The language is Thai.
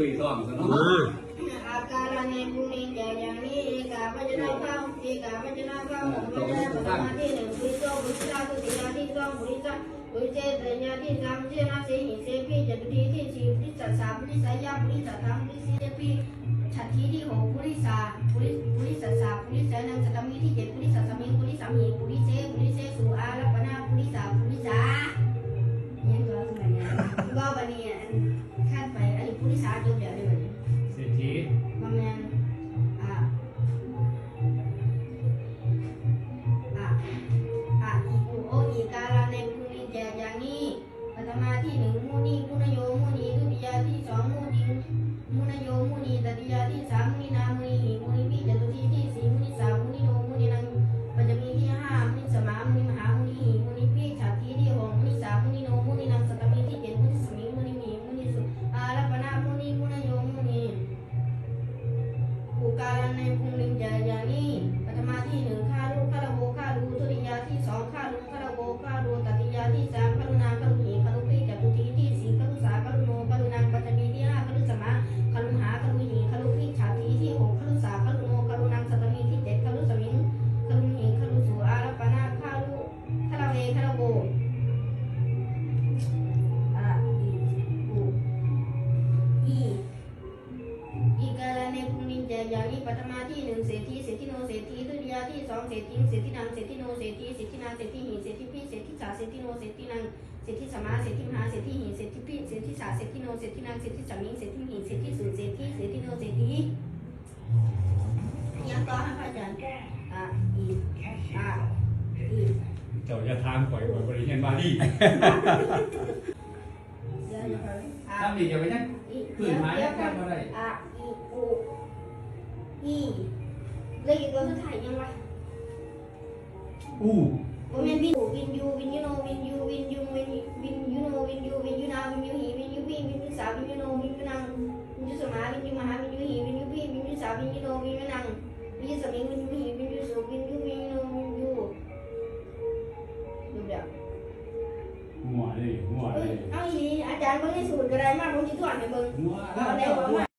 ตุยท้องซะเนาะมาอาการในภูมิแก่อย่างนี้เอกาพัชนาข้าวเอกาพัชนาข้าวของพัชนาประมาที่หนึ่งบุริโตบุริราตุติยาที่สองบุริจาบุริเจตยาที่สามเจนาเสหิเสพีจตุทีที่สี่บุริจัตสามบุริสายาบุริจัตสามบุริเสพีฉัตทีที่หกบุริสาบุริบุริสัสสาบุริสานังสตมีที่เจ็ดบุริสัสสมิงบุริสามีบุริเจบุริเจสุอารัปนาบุริสาบุริสายังก็สมัยนี้ก็บันนี้ขั้นไปอันนี้บุริสาจบเดี๋ยวเลยบันนี้เศรษฐีประมาณอ่าอ่าอ่าอีกูโออีการาในภูมิแจกอย่างนี้ปัตมาที่ หนึ่งมูนีมุนโยมุนีทุติยาที่สองมูนีมุนโยมุนีตติยาที่สาม อย่างนี้ปัตมาที่หนึ่งเศรษฐีเศรษฐีโนเศรษฐีทุติยาที่สองเศรษฐีเศรษฐีนางเศรษฐีโนเศรษฐีเศรษฐีนางเศรษฐีหิเศรษฐีพี่เศรษฐีสาเศรษฐีโนเศรษฐีนางเศรษฐีสมาเศรษฐีมหาเศรษฐีหิเศรษฐีพี่เศรษฐีสาเศรษฐีโนเศรษฐีนางเศรษฐีสามิงเศรษฐีหิเศรษฐีสุเศรษฐีเศรษฐีโนเศรษฐียังต่อให้พระอาจารย์อะอีอะอีเจ้าอย่าถามข่อยข่อยบ่ได้เรียนบาลีเดี๋ยวเดี๋ยวอะถ้ามีจะไปนั่นอีพื้นไม้เดี๋ยวแก้บ่ได้อะอีอู อีแล้วอีกตัวสุดท้ายยังไงอู้ว่าแม่นวินวินยูวินยูโนวินยูวินยูวินวินยูโนวินยูวินยูนาวินยูหีวินยูพี่วินยูสาววินยูโนวินยูนางวินยูสมาวินยูมหาวินยูหีวินยูพี่วินยูสาววินยูโนวินยูนางวินยูสมิงวินยูหีวินยูสุวินยูวินยูโนวินยูดูเดี๋ยวหัวเลยหัวเอ้เลยยเอาอีอาจารย์เบิ่งในสูตรก็ได้มากผมสิตรวจให้เบิ่งหัวเอาแล้วเอามา